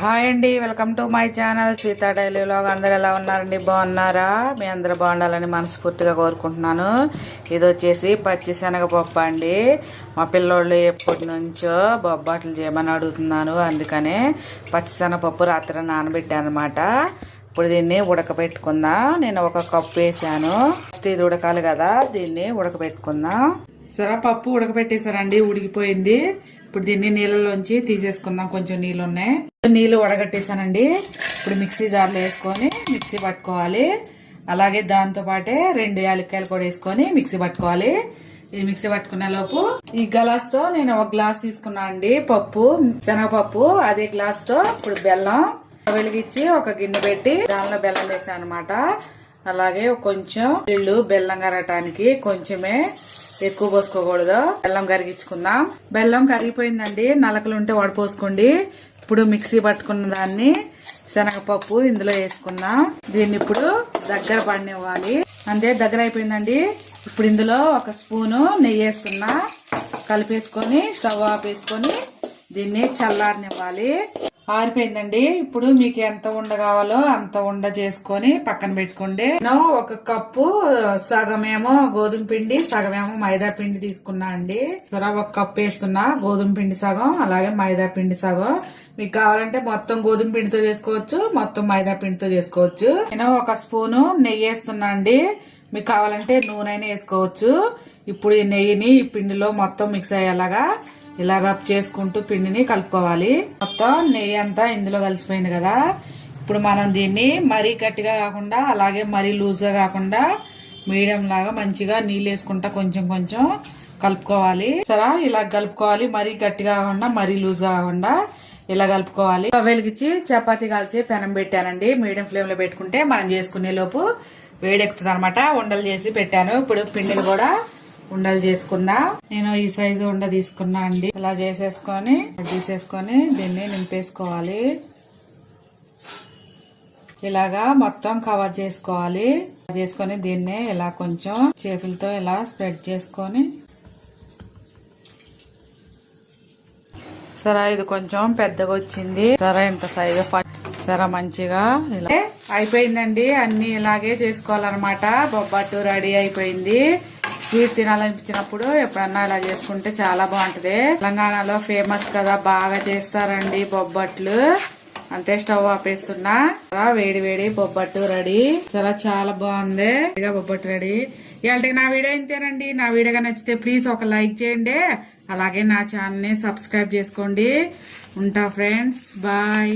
Hi అండి welcome to my channel Seetha daily vlog. అందరు ఎలా ఉన్నారండి? బాగున్నారా? మీ అందరు బాగుండాలని మనస్ఫూర్తిగా కోరుకుంటున్నాను. ఇది వచ్చేసి పచ్చిశనగపప్పు అండి. మా పిల్లోళ్ళు ఎప్పటి నుంచో బొబ్బాట్లు చేయమని అడుగుతున్నాను అందుకనే పచ్చిశనగపప్పు రాత్రి నానబెట్టాను అనమాట ఇప్పుడు దీన్ని ఉడకబెట్టుకుందాం నేను ఒక కప్పు వేసాను. ఫస్ట్ ఇది ఉడకాలి కదా దీన్ని ఉడకబెట్టుకుందాం సరే పప్పు ఉడకబెట్టేసారండి ఉడికిపోయింది. ఇప్పుడు దీన్ని నీళ్ళలోంచి తీసేసుకుందాం కొంచెం నీళ్ళు ఉన్నాయి నీళ్ళు ఉడగట్టేశానండి ఇప్పుడు మిక్సీ జార్లో వేసుకొని మిక్సీ పట్టుకోవాలి. అలాగే దాంతోపాటే రెండు యాలక్కాయలు కూడా వేసుకొని మిక్సీ పట్టుకోవాలి. ఈ మిక్సీ పట్టుకునే లోపు ఈ గ్లాస్తో నేను ఒక గ్లాస్ తీసుకున్నా అండి పప్పు శనగపప్పు అదే గ్లాస్తో ఇప్పుడు బెల్లం వెలిగించి ఒక గిన్నె పెట్టి దానిలో బెల్లం వేసాను అనమాట అలాగే కొంచెం ఇల్లు బెల్లం కరగటానికి కొంచెమే ఎక్కువ పోసుకోకూడదు. బెల్లం కరిగించుకుందాం. బెల్లం కరిగిపోయిందండి. నలకలు ఉంటే వడపోసుకోండి. ఇప్పుడు మిక్సీ పట్టుకున్న దాన్ని శనగపప్పు ఇందులో వేసుకుందాం. దీన్ని ఇప్పుడు దగ్గర పడినివ్వాలి. అంతే దగ్గర అయిపోయిందండి. ఇప్పుడు ఇందులో ఒక స్పూను నెయ్యి వేస్తున్నా. కలిపేసుకొని స్టవ్ ఆపేసుకొని దీన్ని చల్లారనివ్వాలి. ఆరిపోయిందండి ఇప్పుడు మీకు ఎంత ఉండ కావాలో అంత ఉండ చేసుకొని పక్కన పెట్టుకోండి నేను ఒక కప్పు సగమేమో గోధుమ పిండి సగమేమో మైదా పిండి తీసుకున్నా అండి. ఒక కప్పు వేస్తున్నా గోధుమ పిండి సగం అలాగే మైదా పిండి సగం. మీకు కావాలంటే మొత్తం గోధుమ పిండితో చేసుకోవచ్చు మొత్తం మైదా పిండితో చేసుకోవచ్చు. నేను ఒక స్పూను నెయ్యి వేస్తున్నా అండి. మీకు కావాలంటే నూనె అయినా వేసుకోవచ్చు. ఇప్పుడు ఈ నెయ్యిని ఈ పిండిలో మొత్తం మిక్స్ అయ్యేలాగా ఇలా రబ్ చేసుకుంటూ పిండిని కలుపుకోవాలి. మొత్తం నెయ్యి అంతా ఇందులో కలిసిపోయింది కదా. ఇప్పుడు మనం దీన్ని మరీ గట్టిగా కాకుండా అలాగే మరీ లూజ్గా కాకుండా మీడియం లాగా మంచిగా నీళ్ళు వేసుకుంటా కొంచెం కొంచెం కలుపుకోవాలి. సరే ఇలా కలుపుకోవాలి. మరీ గట్టిగా కాకుండా మరీ లూజ్గా కాకుండా ఇలా కలుపుకోవాలి. వెలిగించి చపాతి కాల్చి పెనం పెట్టానండి. మీడియం ఫ్లేమ్లో పెట్టుకుంటే మనం చేసుకునే లోపు వేడెక్కుతుంది అనమాట ఉండలు చేసి పెట్టాను. ఇప్పుడు పిండిని కూడా ఉండలు చేసుకుందా? నేను ఈ సైజు ఉండ తీసుకున్నా అండి. ఇలా చేసేసుకొని తీసేసుకొని దీన్ని నింపేసుకోవాలి. ఇలాగా మొత్తం కవర్ చేసుకోవాలి. చేసుకొని దీన్ని ఇలా కొంచెం చేతులతో ఇలా స్ప్రెడ్ చేసుకొని. సరే ఇది కొంచెం పెద్దగా వచ్చింది. సరే ఇంత సైజు సరే మంచిగా ఇలా. అయిపోయిందండి. అన్ని ఇలాగే చేసుకోవాలన్నమాట. బొబ్బట్టు రెడీ అయిపోయింది. స్వీట్ తినాలనిపించినప్పుడు ఎప్పుడన్నా ఇలా చేసుకుంటే చాలా బాగుంటది. తెలంగాణలో ఫేమస్ కదా బాగా చేస్తారండి బొబ్బట్లు. అంతే స్టవ్ ఆపేస్తున్నా. వేడి వేడి బొబ్బట్టు రెడీ. చాలా చాలా బాగుంది. ఇక బొబ్బట్టు రెడీ. ఇవాళకి నా వీడియో ఇంతేనండి. నా వీడియోగా నచ్చితే ప్లీజ్ ఒక లైక్ చేయండి. అలాగే నా ఛానల్ని సబ్స్క్రైబ్ చేసుకోండి. ఉంటా ఫ్రెండ్స్. బాయ్.